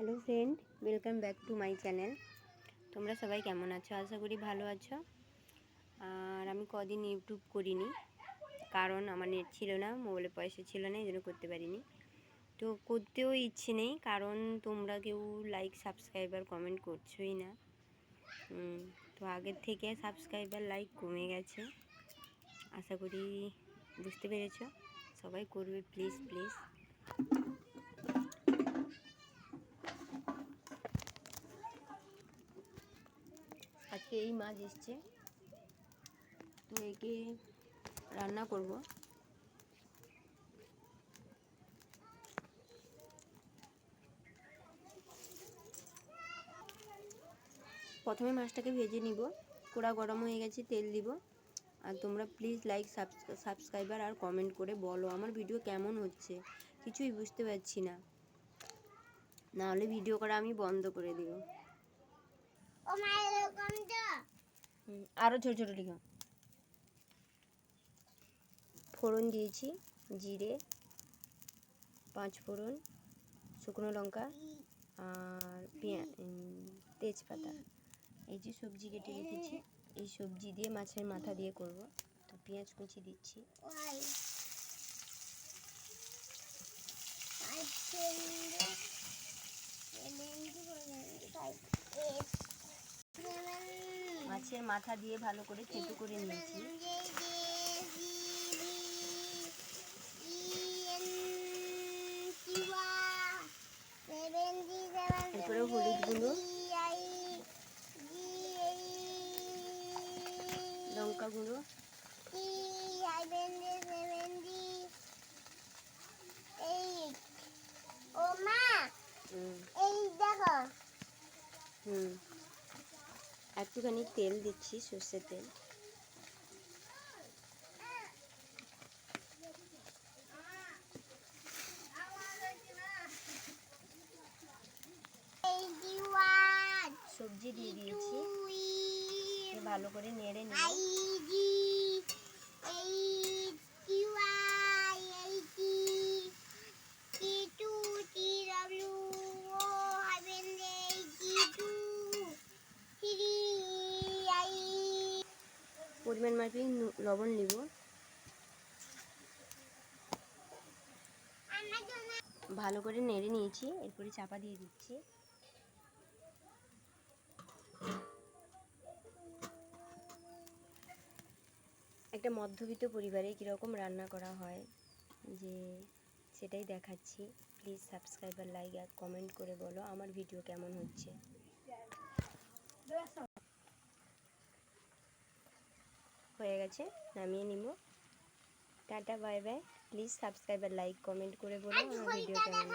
Hello friend welcome back to my channel তোমরা সবাই কেমন আছো? আশা করি ভালো আছো। আর আমি কদিন ইউটিউব করিনি, কারণ আমার নেট ছিল না মোবাইলে পয়সা ছিল না এই জন্য করতে পারিনি। তো করতেও ইচ্ছে নেই, কারণ তোমরা কেউ লাইক সাবস্ক্রাইবার কমেন্ট করছোই না। তো আগের থেকে সাবস্ক্রাইবার লাইক কমে গেছে। আশা করি বুঝতে পেরেছ। সবাই করবে প্লিজ প্লিজ এই মাছ এসছে। তো একে রান্না করব। প্রথমে মাছটাকে ভেজে নিব। পোড়া গরম হয়ে গেছে, তেল দিব। আর তোমরা প্লিজ লাইক সাবস্ক্রাইবার আর কমেন্ট করে বলো আমার ভিডিও কেমন হচ্ছে। কিছুই বুঝতে পারছি না। নাহলে ভিডিও করা আমি বন্ধ করে দিব। আরও ছোটো ছোটো লিখো। ফোড়ন দিয়েছি জিরে পাঁচ ফোড়ন শুকনো লঙ্কা আর পেঁয়া উম, তেজপাতা। এই যে সবজি কেটে রেখেছি এই সবজি দিয়ে মাছের মাথা দিয়ে করব। তো পেঁয়াজ কুচি দিচ্ছি। মাছের মাথা দিয়ে ভালো করে থেতু করে নিয়েছি। এরপরে হলুদ গুঁড়ো লঙ্কা গুঁড়ো একটুখানি তেল দিচ্ছি সর্ষের তেল। সবজি দিয়ে দিয়েছি। ভালো করে নেড়ে নেব। পরিমাণ নু- লবণ নিব। ভালো করে নেড়ে নিয়েছি, এরপরে চাপা দিয়ে দিচ্ছি। একটা মধ্যবিত্ত পরিবারে কীরকম রান্না করা হয়, যে সেটাই দেখাচ্ছি। প্লিজ সাবস্ক্রাইবার লাইক আর কমেন্ট করে বলো, আমার ভিডিও কেমন হচ্ছে। হয়ে গেছে নামিয়ে নিব। Tata bye bye. Please subscribe R like comment করে বলো আমার ভিডিও কেমন